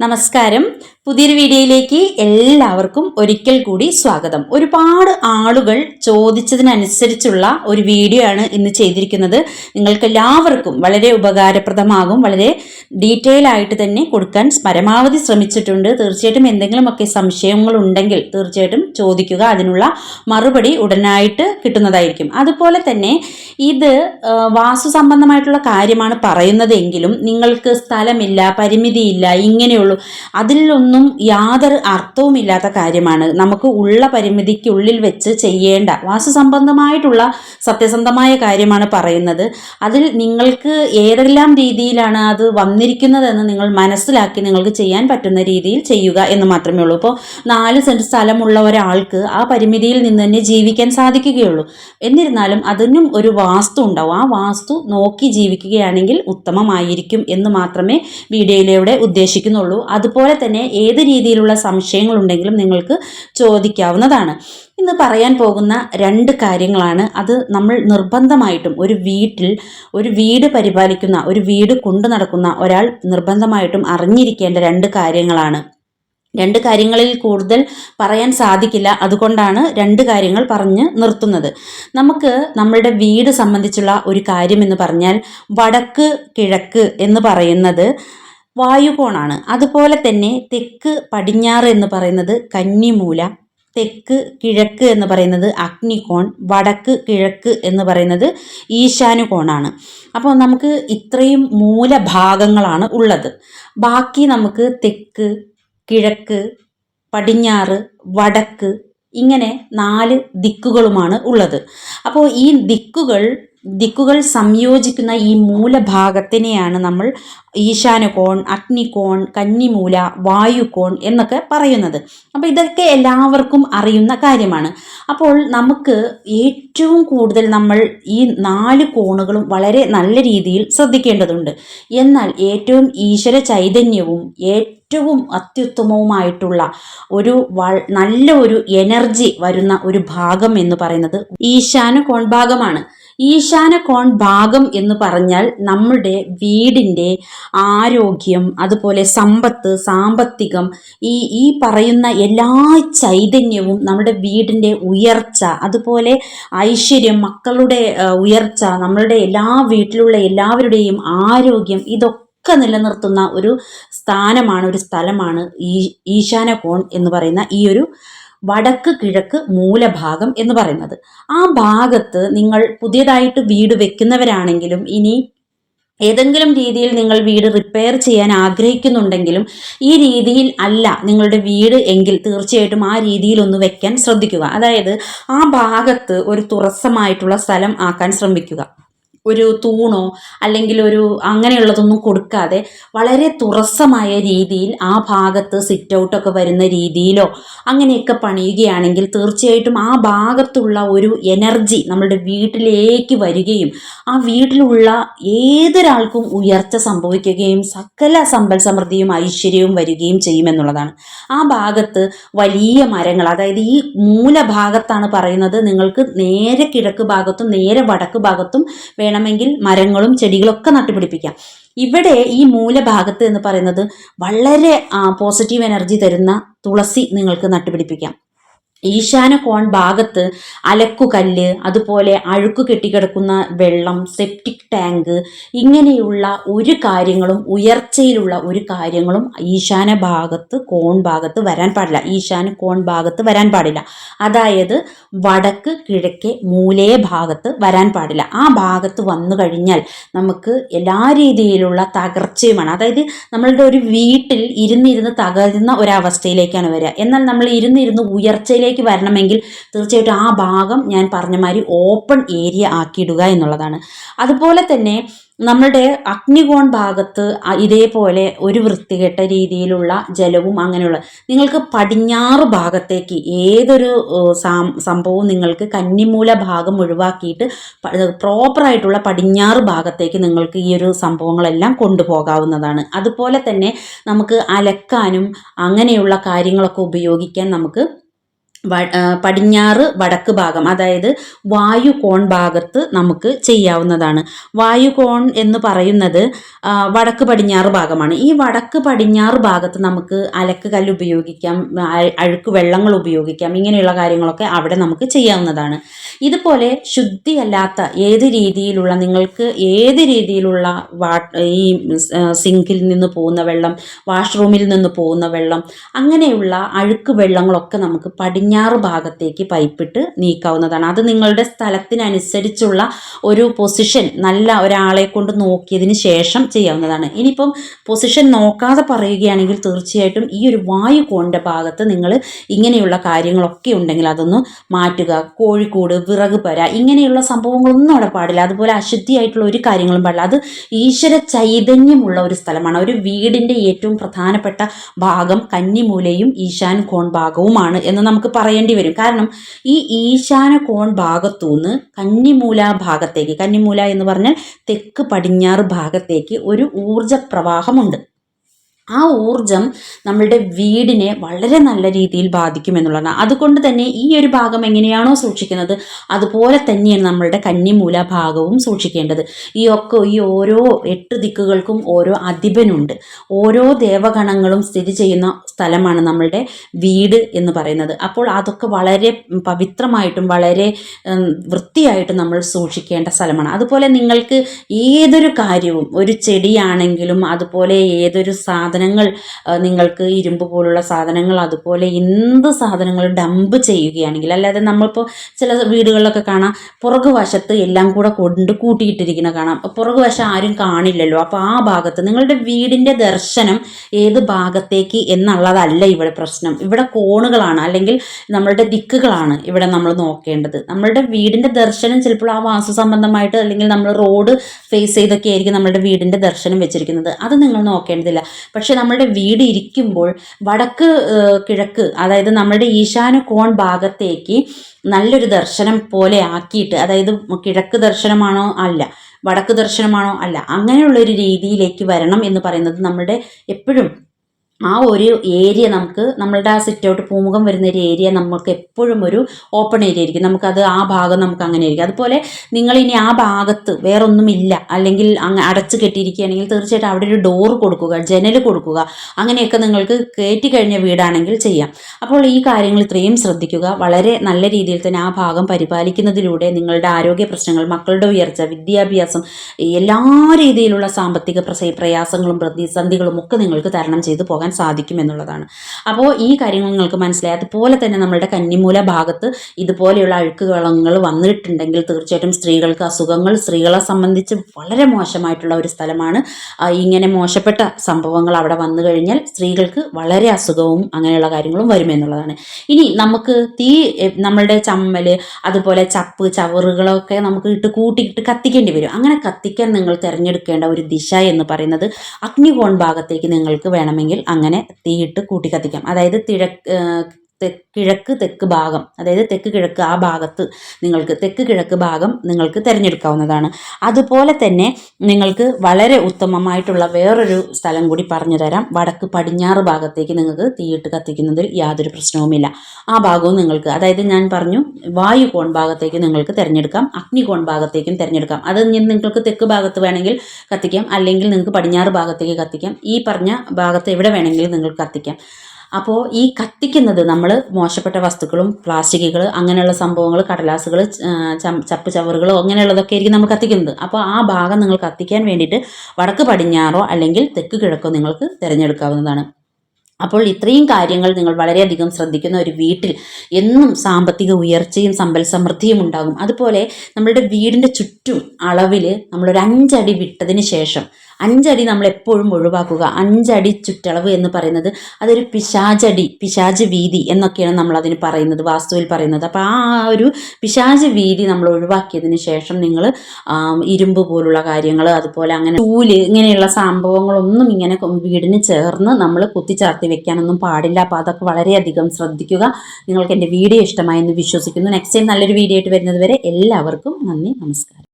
നമസ്കാരം. പുതിയൊരു വീഡിയോയിലേക്ക് എല്ലാവർക്കും ഒരിക്കൽ കൂടി സ്വാഗതം. ഒരുപാട് ആളുകൾ ചോദിച്ചതിനനുസരിച്ചുള്ള ഒരു വീഡിയോ ആണ് ഇന്ന് ചെയ്തിരിക്കുന്നത്. നിങ്ങൾക്ക് എല്ലാവർക്കും വളരെ ഉപകാരപ്രദമാകും വളരെ ഡീറ്റെയിൽ ആയിട്ട് തന്നെ കൊടുക്കാൻ പരമാവധി ശ്രമിച്ചിട്ടുണ്ട്. തീർച്ചയായിട്ടും എന്തെങ്കിലുമൊക്കെ സംശയങ്ങൾ ഉണ്ടെങ്കിൽ തീർച്ചയായിട്ടും ചോദിക്കുക. അതിനുള്ള മറുപടി ഉടനായിട്ട് കിട്ടുന്നതായിരിക്കും. അതുപോലെ തന്നെ ഇത് വാസ്തു സംബന്ധമായിട്ടുള്ള കാര്യമാണ് പറയുന്നതെങ്കിലും നിങ്ങൾക്ക് സ്ഥലമില്ല പരിമിതിയില്ല ഇങ്ങനെയുള്ളൂ. അതിലൊന്നും യാതൊരു അർത്ഥവുമില്ലാത്ത കാര്യമാണ്. നമുക്ക് ഉള്ള പരിമിതിക്കുള്ളിൽ വെച്ച് ചെയ്യേണ്ട വാസ്തുസംബന്ധമായിട്ടുള്ള സത്യസന്ധമായ കാര്യമാണ് പറയുന്നത്. അതിൽ നിങ്ങൾക്ക് ഏതെല്ലാം രീതിയിലാണ് അത് വന്നിരിക്കുന്നതെന്ന് നിങ്ങൾ മനസ്സിലാക്കി നിങ്ങൾക്ക് ചെയ്യാൻ പറ്റുന്ന രീതിയിൽ ചെയ്യുക എന്ന് മാത്രമേ ഉള്ളൂ. ഇപ്പോൾ നാല് സെന്റ് സ്ഥലമുള്ള ഒരാൾക്ക് ആ പരിമിതിയിൽ നിന്ന് തന്നെ ജീവിക്കാൻ സാധിക്കുകയുള്ളൂ. എന്നിരുന്നാലും അതിനും ഒരു വാസ്തു ഉണ്ടാവും. ആ വാസ്തു നോക്കി ജീവിക്കുകയാണെങ്കിൽ ഉത്തമമായിരിക്കും എന്ന് മാത്രമേ വീഡിയോയിലൂടെ ഉദ്ദേശിക്കുന്നുള്ളൂ. അതുപോലെ തന്നെ ഏത് രീതിയിലുള്ള സംശയങ്ങളുണ്ടെങ്കിലും നിങ്ങൾക്ക് ചോദിക്കാവുന്നതാണ്. ഇന്ന് പറയാൻ പോകുന്ന രണ്ട് കാര്യങ്ങളാണ്. അത് നമ്മൾ നിർബന്ധമായിട്ടും ഒരു വീട്ടിൽ ഒരു വീട് പരിപാലിക്കുന്ന ഒരു വീട് കൊണ്ടു നടക്കുന്ന ഒരാൾ നിർബന്ധമായിട്ടും അറിഞ്ഞിരിക്കേണ്ട രണ്ട് കാര്യങ്ങളാണ്. രണ്ട് കാര്യങ്ങളിൽ കൂടുതൽ പറയാൻ സാധിക്കില്ല. അതുകൊണ്ടാണ് രണ്ട് കാര്യങ്ങൾ പറഞ്ഞ് നിർത്തുന്നത്. നമുക്ക് നമ്മളുടെ വീട് സംബന്ധിച്ചുള്ള ഒരു കാര്യം എന്ന് പറഞ്ഞാൽ വടക്ക് കിഴക്ക് എന്ന് പറയുന്നത് വായുകോണാണ്. അതുപോലെ തന്നെ തെക്ക് പടിഞ്ഞാറ് എന്ന് പറയുന്നത് കന്നിമൂല തെക്ക് കിഴക്ക് എന്ന് പറയുന്നത് അഗ്നികോൺ വടക്ക് കിഴക്ക് എന്ന് പറയുന്നത് ഈശാനുകോണാണ്. അപ്പോൾ നമുക്ക് ഇത്രയും മൂലഭാഗങ്ങളാണ് ഉള്ളത്. ബാക്കി നമുക്ക് തെക്ക് കിഴക്ക് പടിഞ്ഞാറ് വടക്ക് ഇങ്ങനെ നാല് ദിക്കുകളുമാണ് ഉള്ളത്. അപ്പോൾ ഈ ദിക്കുകൾ ദിക്കുകൾ സംയോജിക്കുന്ന ഈ മൂലഭാഗത്തിനെയാണ് നമ്മൾ ഈശാനകോൺ അഗ്നികോൺ കന്നിമൂല വായുകോൺ എന്നൊക്കെ പറയുന്നത്. അപ്പോൾ ഇതൊക്കെ എല്ലാവർക്കും അറിയുന്ന കാര്യമാണ്. അപ്പോൾ നമുക്ക് ഏറ്റവും കൂടുതൽ നമ്മൾ ഈ നാല് കോണുകളും വളരെ നല്ല രീതിയിൽ ശ്രദ്ധിക്കേണ്ടതുണ്ട്. എന്നാൽ ഏറ്റവും ഈശ്വര ചൈതന്യവും ഏറ്റവും അത്യുത്തമവുമായിട്ടുള്ള ഒരു നല്ല ഒരു എനർജി വരുന്ന ഒരു ഭാഗം എന്ന് പറയുന്നത് ഈശാന കോൺ ഭാഗമാണ്. ഈശാന കോൺ ഭാഗം എന്ന് പറഞ്ഞാൽ നമ്മുടെ വീടിന്റെ ആരോഗ്യം അതുപോലെ സമ്പത്ത് സാമ്പത്തികം ഈ ഈ പറയുന്ന എല്ലാ ചൈതന്യവും നമ്മുടെ വീടിന്റെ ഉയർച്ച അതുപോലെ ഐശ്വര്യം മക്കളുടെ ഉയർച്ച നമ്മളുടെ എല്ലാ വീട്ടിലുള്ള എല്ലാവരുടെയും ആരോഗ്യം ഇതൊക്കെ ഒക്കെ നിലനിർത്തുന്ന ഒരു സ്ഥാനമാണ് ഒരു സ്ഥലമാണ് ഈ ഈശാന കോൺ എന്ന് പറയുന്ന ഈ ഒരു വടക്ക് കിഴക്ക് മൂലഭാഗം എന്ന് പറയുന്നത്. ആ ഭാഗത്ത് നിങ്ങൾ പുതിയതായിട്ട് വീട് വെക്കുന്നവരാണെങ്കിലും ഇനി ഏതെങ്കിലും രീതിയിൽ നിങ്ങൾ വീട് റിപ്പയർ ചെയ്യാൻ ആഗ്രഹിക്കുന്നുണ്ടെങ്കിലും ഈ രീതിയിൽ അല്ല നിങ്ങളുടെ വീട് എങ്കിൽ തീർച്ചയായിട്ടും ആ രീതിയിൽ ഒന്ന് വെക്കാൻ ശ്രദ്ധിക്കുക. അതായത് ആ ഭാഗത്ത് ഒരു തുറസ്സമായിട്ടുള്ള സ്ഥലം ആക്കാൻ ശ്രമിക്കുക. ഒരു തൂണോ അല്ലെങ്കിൽ ഒരു അങ്ങനെയുള്ളതൊന്നും കൊടുക്കാതെ വളരെ തുറസ്സമായ രീതിയിൽ ആ ഭാഗത്ത് സിറ്റ് ഔട്ടൊക്കെ വരുന്ന രീതിയിലോ അങ്ങനെയൊക്കെ പണിയുകയാണെങ്കിൽ തീർച്ചയായിട്ടും ആ ഭാഗത്തുള്ള ഒരു എനർജി നമ്മളുടെ വീട്ടിലേക്ക് വരികയും ആ വീട്ടിലുള്ള ഏതൊരാൾക്കും ഉയർച്ച സംഭവിക്കുകയും സകല സമ്പൽ സമൃദ്ധിയും ഐശ്വര്യവും വരികയും ചെയ്യുമെന്നുള്ളതാണ് ആ ഭാഗത്ത് വലിയ മരങ്ങൾ അതായത് ഈ മൂലഭാഗത്താണ് പറയുന്നത് നിങ്ങൾക്ക് നേരെ കിഴക്ക് ഭാഗത്തും നേരെ വടക്ക് ഭാഗത്തും വേണമെങ്കിൽ മരങ്ങളും ചെടികളും ഒക്കെ നട്ടുപിടിപ്പിക്കാം. ഇവിടെ ഈ മൂലഭാഗത്ത് എന്ന് പറയുന്നത് വളരെ പോസിറ്റീവ് എനർജി തരുന്ന തുളസി നിങ്ങൾക്ക് നട്ടുപിടിപ്പിക്കാം. ഈശാന കോൺ ഭാഗത്ത് അലക്കുകല്ല് അതുപോലെ അഴുക്ക് കെട്ടിക്കിടക്കുന്ന വെള്ളം സെപ്റ്റിക് ടാങ്ക് ഇങ്ങനെയുള്ള ഒരു കാര്യങ്ങളും ഉയർച്ചയിലുള്ള ഒരു കാര്യങ്ങളും ഈശാന ഭാഗത്ത് കോൺ ഭാഗത്ത് വരാൻ പാടില്ല. ഈശാന കോൺ ഭാഗത്ത് വരാൻ പാടില്ല. അതായത് വടക്ക് കിഴക്കേ മൂലയെ ഭാഗത്ത് വരാൻ പാടില്ല. ആ ഭാഗത്ത് വന്നു കഴിഞ്ഞാൽ നമുക്ക് എല്ലാ രീതിയിലുള്ള തകർച്ചയുമാണ്. അതായത് നമ്മളുടെ ഒരു വീട്ടിൽ ഇരുന്നിരുന്ന് തകരുന്ന ഒരവസ്ഥയിലേക്കാണ് വരിക. എന്നാൽ നമ്മൾ ഇരുന്നിരുന്ന് ഉയർച്ചയിലേക്ക് വരണമെങ്കിൽ തീർച്ചയായിട്ടും ആ ഭാഗം ഞാൻ പറഞ്ഞ മാതിരി ഓപ്പൺ ഏരിയ ആക്കിയിടുക എന്നുള്ളതാണ്. അതുപോലെ തന്നെ നമ്മളുടെ അഗ്നികോൺ ഭാഗത്ത് ഇതേപോലെ ഒരു വൃത്തികെട്ട രീതിയിലുള്ള ജലവും അങ്ങനെയുള്ള നിങ്ങൾക്ക് പടിഞ്ഞാറ് ഭാഗത്തേക്ക് ഏതൊരു സംഭവവും നിങ്ങൾക്ക് കന്നിമൂല ഭാഗം ഒഴിവാക്കിയിട്ട് പ്രോപ്പറായിട്ടുള്ള പടിഞ്ഞാറ് ഭാഗത്തേക്ക് നിങ്ങൾക്ക് ഈ ഒരു സംഭവങ്ങളെല്ലാം കൊണ്ടുപോകാവുന്നതാണ്. അതുപോലെ തന്നെ നമുക്ക് അലക്കാനും അങ്ങനെയുള്ള കാര്യങ്ങളൊക്കെ ഉപയോഗിക്കാൻ നമുക്ക് പടിഞ്ഞാറ് വടക്ക് ഭാഗം അതായത് വായു കോൺ ഭാഗത്ത് നമുക്ക് ചെയ്യാവുന്നതാണ്. വായു കോൺ എന്ന് പറയുന്നത് വടക്ക് പടിഞ്ഞാറ് ഭാഗമാണ്. ഈ വടക്ക് പടിഞ്ഞാറ് ഭാഗത്ത് നമുക്ക് അലക്ക് കല്ല് ഉപയോഗിക്കാം അഴുക്ക് വെള്ളങ്ങൾ ഉപയോഗിക്കാം ഇങ്ങനെയുള്ള കാര്യങ്ങളൊക്കെ അവിടെ നമുക്ക് ചെയ്യാവുന്നതാണ്. ഇതുപോലെ ശുദ്ധിയല്ലാത്ത ഏത് രീതിയിലുള്ള നിങ്ങൾക്ക് ഏത് രീതിയിലുള്ള ഈ സിങ്കിൽ നിന്ന് പോകുന്ന വെള്ളം വാഷ്റൂമിൽ നിന്ന് പോകുന്ന വെള്ളം അങ്ങനെയുള്ള അഴുക്ക് വെള്ളങ്ങളൊക്കെ നമുക്ക് പടിഞ്ഞാറ് ഭാഗത്തേക്ക് പൈപ്പിട്ട് നീക്കാവുന്നതാണ്. അത് നിങ്ങളുടെ സ്ഥലത്തിനനുസരിച്ചുള്ള ഒരു പൊസിഷൻ നല്ല ഒരാളെ കൊണ്ട് നോക്കിയതിന് ശേഷം ചെയ്യാവുന്നതാണ്. ഇനിയിപ്പം പൊസിഷൻ നോക്കാതെ പറയുകയാണെങ്കിൽ തീർച്ചയായിട്ടും ഈ ഒരു വായു കോണിന്റെ ഭാഗത്ത് നിങ്ങൾ ഇങ്ങനെയുള്ള കാര്യങ്ങളൊക്കെ ഉണ്ടെങ്കിൽ അതൊന്ന് മാറ്റുക. കോഴിക്കോട് വിറക് പര ഇങ്ങനെയുള്ള സംഭവങ്ങളൊന്നും അവിടെ പാടില്ല. അതുപോലെ അശുദ്ധിയായിട്ടുള്ള ഒരു കാര്യങ്ങളും പാടില്ല. അത് ഈശ്വര ചൈതന്യമുള്ള ഒരു സ്ഥലമാണ്. ഒരു വീടിന്റെ ഏറ്റവും പ്രധാനപ്പെട്ട ഭാഗം കന്നിമൂലയും ഈശാൻ കോൺ ഭാഗവുമാണ് എന്ന് നമുക്ക് പറയേണ്ടി വരും. കാരണം ഈ ഈശാന കോൺ ഭാഗത്തു നിന്ന് കന്നിമൂല ഭാഗത്തേക്ക് കന്നിമൂല എന്ന് പറഞ്ഞാൽ തെക്ക് പടിഞ്ഞാറ് ഭാഗത്തേക്ക് ഒരു ഊർജ പ്രവാഹമുണ്ട് ആ ഊർജം നമ്മളുടെ വീടിനെ വളരെ നല്ല രീതിയിൽ ബാധിക്കും എന്നുള്ളതാണ്. അതുകൊണ്ട് തന്നെ ഈ ഒരു ഭാഗം എങ്ങനെയാണോ സൂക്ഷിക്കുന്നത് അതുപോലെ തന്നെയാണ് നമ്മളുടെ കന്നിമൂല ഭാഗവും സൂക്ഷിക്കേണ്ടത്. ഈ ഒക്കെ ഈ ഓരോ എട്ട് ദിക്കുകൾക്കും ഓരോ അധിപനുണ്ട്. ഓരോ ദേവഗണങ്ങളും സ്ഥിതി ചെയ്യുന്ന സ്ഥലമാണ് നമ്മളുടെ വീട് എന്ന് പറയുന്നത്. അപ്പോൾ അതൊക്കെ വളരെ പവിത്രമായിട്ടും വളരെ വൃത്തിയായിട്ടും നമ്മൾ സൂക്ഷിക്കേണ്ട സ്ഥലമാണ്. അതുപോലെ നിങ്ങൾക്ക് ഏതൊരു കാര്യവും ഒരു ചെടിയാണെങ്കിലും അതുപോലെ ഏതൊരു സാധനങ്ങൾ നിങ്ങൾക്ക് ഇരുമ്പ് പോലുള്ള സാധനങ്ങൾ അതുപോലെ എന്ത് സാധനങ്ങൾ ഡംപ് ചെയ്യുകയാണെങ്കിൽ അല്ലാതെ നമ്മളിപ്പോൾ ചില വീടുകളിലൊക്കെ കാണാം പുറകു വശത്ത് എല്ലാം കൂടെ കൊണ്ട് കൂട്ടിയിട്ടിരിക്കുന്ന കാണാം. പുറകു വശം ആരും കാണില്ലല്ലോ. അപ്പോൾ ആ ഭാഗത്ത് നിങ്ങളുടെ വീടിന്റെ ദർശനം ഏത് ഭാഗത്തേക്ക് എന്നുള്ളതല്ല ഇവിടെ പ്രശ്നം. ഇവിടെ കോണുകളാണ് അല്ലെങ്കിൽ നമ്മളുടെ ദിക്കുകളാണ് ഇവിടെ നമ്മൾ നോക്കേണ്ടത്. നമ്മളുടെ വീടിന്റെ ദർശനം ചിലപ്പോൾ ആ വാസ്തു സംബന്ധമായിട്ട് അല്ലെങ്കിൽ നമ്മൾ റോഡ് ഫേസ് ചെയ്തൊക്കെ ആയിരിക്കും നമ്മളുടെ വീടിന്റെ ദർശനം വെച്ചിരിക്കുന്നത്. അത് നിങ്ങൾ നോക്കേണ്ടതില്ല. പക്ഷേ നമ്മളുടെ വീട് ഇരിക്കുമ്പോൾ വടക്ക് കിഴക്ക് അതായത് നമ്മളുടെ ഈശാന കോൺ ഭാഗത്തേക്ക് നല്ലൊരു ദർശനം പോലെ ആക്കിയിട്ട് അതായത് കിഴക്ക് ദർശനമാണോ അല്ല വടക്ക് ദർശനമാണോ അല്ല അങ്ങനെയുള്ളൊരു രീതിയിലേക്ക് വരണം എന്ന് പറയുന്നത് നമ്മുടെ എപ്പോഴും ആ ഒരു ഏരിയ നമുക്ക് നമ്മളുടെ ആ സിറ്റ് ഔട്ട് പൂമുഖം വരുന്ന ഒരു ഏരിയ നമുക്ക് എപ്പോഴും ഒരു ഓപ്പൺ ഏരിയ ആയിരിക്കും. നമുക്കത് ആ ഭാഗം നമുക്ക് അങ്ങനെ ആയിരിക്കും. അതുപോലെ നിങ്ങൾ ഇനി ആ ഭാഗത്ത് വേറൊന്നുമില്ല. അല്ലെങ്കിൽ അങ്ങ് അടച്ചു കെട്ടിയിരിക്കുകയാണെങ്കിൽ തീർച്ചയായിട്ടും അവിടെ ഒരു ഡോർ കൊടുക്കുക ജനൽ കൊടുക്കുക. അങ്ങനെയൊക്കെ നിങ്ങൾക്ക് കയറ്റി കഴിഞ്ഞ വീടാണെങ്കിൽ ചെയ്യാം. അപ്പോൾ ഈ കാര്യങ്ങൾ ഇത്രയും ശ്രദ്ധിക്കുക. വളരെ നല്ല രീതിയിൽ തന്നെ ആ ഭാഗം പരിപാലിക്കുന്നതിലൂടെ നിങ്ങളുടെ ആരോഗ്യ പ്രശ്നങ്ങൾ മക്കളുടെ ഉയർച്ച വിദ്യാഭ്യാസം എല്ലാ രീതിയിലുള്ള സാമ്പത്തിക പ്രയാസങ്ങളും പ്രതിസന്ധികളും ഒക്കെ നിങ്ങൾക്ക് തരണം ചെയ്തു പോകാൻ സാധിക്കും എന്നുള്ളതാണ് അപ്പോൾ ഈ കാര്യങ്ങൾ നിങ്ങൾക്ക് മനസ്സിലായി. അതുപോലെ തന്നെ നമ്മളുടെ കന്നിമൂല ഭാഗത്ത് ഇതുപോലെയുള്ള അഴുക്ക് വളങ്ങൾ വന്നിട്ടുണ്ടെങ്കിൽ തീർച്ചയായിട്ടും സ്ത്രീകൾക്ക് അസുഖങ്ങൾ സ്ത്രീകളെ സംബന്ധിച്ച് വളരെ മോശമായിട്ടുള്ള ഒരു സ്ഥലമാണ്. ഇങ്ങനെ മോശപ്പെട്ട സംഭവങ്ങൾ അവിടെ വന്നു കഴിഞ്ഞാൽ സ്ത്രീകൾക്ക് വളരെ അസുഖവും അങ്ങനെയുള്ള കാര്യങ്ങളും വരുമെന്നുള്ളതാണ്. ഇനി നമുക്ക് തീ നമ്മളുടെ ചമ്മൽ അതുപോലെ ചപ്പ് ചവറുകളൊക്കെ നമുക്ക് ഇട്ട് കൂട്ടിയിട്ട് കത്തിക്കേണ്ടി വരും. അങ്ങനെ കത്തിക്കാൻ നിങ്ങൾ തിരഞ്ഞെടുക്കേണ്ട ഒരു ദിശ എന്ന് പറയുന്നത് അഗ്നികോൺ ഭാഗത്തേക്ക് നിങ്ങൾക്ക് വേണമെങ്കിൽ അങ്ങനെ തീയിട്ട് കൂട്ടി കത്തിക്കാം അതായത് തിഴക്ക് ഏഹ് തെ- കിഴക്ക് തെക്ക് ഭാഗം അതായത് തെക്ക് കിഴക്ക് ആ ഭാഗത്ത് നിങ്ങൾക്ക് തെക്ക് കിഴക്ക് ഭാഗം നിങ്ങൾക്ക് തിരഞ്ഞെടുക്കാവുന്നതാണ്. അതുപോലെ തന്നെ നിങ്ങൾക്ക് വളരെ ഉത്തമമായിട്ടുള്ള വേറൊരു സ്ഥലം കൂടി പറഞ്ഞു തരാം. വടക്ക് പടിഞ്ഞാറ് ഭാഗത്തേക്ക് നിങ്ങൾക്ക് തീയിട്ട് കത്തിക്കുന്നതിൽ യാതൊരു പ്രശ്നവുമില്ല. ആ ഭാഗവും നിങ്ങൾക്ക് അതായത് ഞാൻ പറഞ്ഞു വായു കോൺ ഭാഗത്തേക്ക് നിങ്ങൾക്ക് തിരഞ്ഞെടുക്കാം അഗ്നി കോൺ ഭാഗത്തേക്കും തിരഞ്ഞെടുക്കാം. അത് നിങ്ങൾക്ക് തെക്ക് ഭാഗത്ത് വേണമെങ്കിൽ കത്തിക്കാം അല്ലെങ്കിൽ നിങ്ങൾക്ക് പടിഞ്ഞാറ് ഭാഗത്തേക്ക് കത്തിക്കാം. ഈ പറഞ്ഞ ഭാഗത്ത് എവിടെ വേണമെങ്കിലും നിങ്ങൾക്ക് കത്തിക്കാം. അപ്പോൾ ഈ കത്തിക്കുന്നത് നമ്മൾ മോശപ്പെട്ട വസ്തുക്കളും പ്ലാസ്റ്റിക്കുകൾ അങ്ങനെയുള്ള സംഭവങ്ങൾ കടലാസുകൾ ചപ്പ് ചവറുകളോ അങ്ങനെയുള്ളതൊക്കെ ആയിരിക്കും നമ്മൾ കത്തിക്കുന്നത്. അപ്പോൾ ആ ഭാഗം നിങ്ങൾ കത്തിക്കാൻ വേണ്ടിയിട്ട് വടക്ക് പടിഞ്ഞാറോ അല്ലെങ്കിൽ തെക്ക് കിഴക്കോ നിങ്ങൾക്ക് തിരഞ്ഞെടുക്കാവുന്നതാണ്. അപ്പോൾ ഇത്രയും കാര്യങ്ങൾ നിങ്ങൾ വളരെയധികം ശ്രദ്ധിക്കുന്ന ഒരു വീട്ടിൽ എന്നും സാമ്പത്തിക ഉയർച്ചയും സമ്പൽ സമൃദ്ധിയും ഉണ്ടാകും. അതുപോലെ നമ്മളുടെ വീടിന്റെ ചുറ്റും അളവിൽ നമ്മളൊരു അഞ്ചടി വിട്ടതിന് ശേഷം അഞ്ചടി നമ്മൾ എപ്പോഴും ഒഴിവാക്കുക. അഞ്ചടി ചുറ്റളവ് എന്ന് പറയുന്നത് അതൊരു പിശാചടി പിശാച് വീതി എന്നൊക്കെയാണ് നമ്മൾ അതിന് പറയുന്നത് വാസ്തുവിൽ പറയുന്നത്. അപ്പോൾ ആ ഒരു പിശാച് വീതി നമ്മൾ ഒഴിവാക്കിയതിന് ശേഷം നിങ്ങൾ ഇരുമ്പ് പോലുള്ള കാര്യങ്ങൾ അതുപോലെ അങ്ങനെ ചൂൽ ഇങ്ങനെയുള്ള സംഭവങ്ങളൊന്നും ഇങ്ങനെ വീടിന് ചേർന്ന് നമ്മൾ കുത്തിച്ചാർത്തി വെക്കാനൊന്നും പാടില്ല. അപ്പോൾ അതൊക്കെ വളരെയധികം ശ്രദ്ധിക്കുക. നിങ്ങൾക്ക് എന്റെ വീഡിയോ ഇഷ്ടമായി എന്ന് വിശ്വസിക്കുന്നു. നെക്സ്റ്റ് ടൈം നല്ലൊരു വീഡിയോ ആയിട്ട് വരുന്നത് വരെ എല്ലാവർക്കും നന്ദി നമസ്കാരം.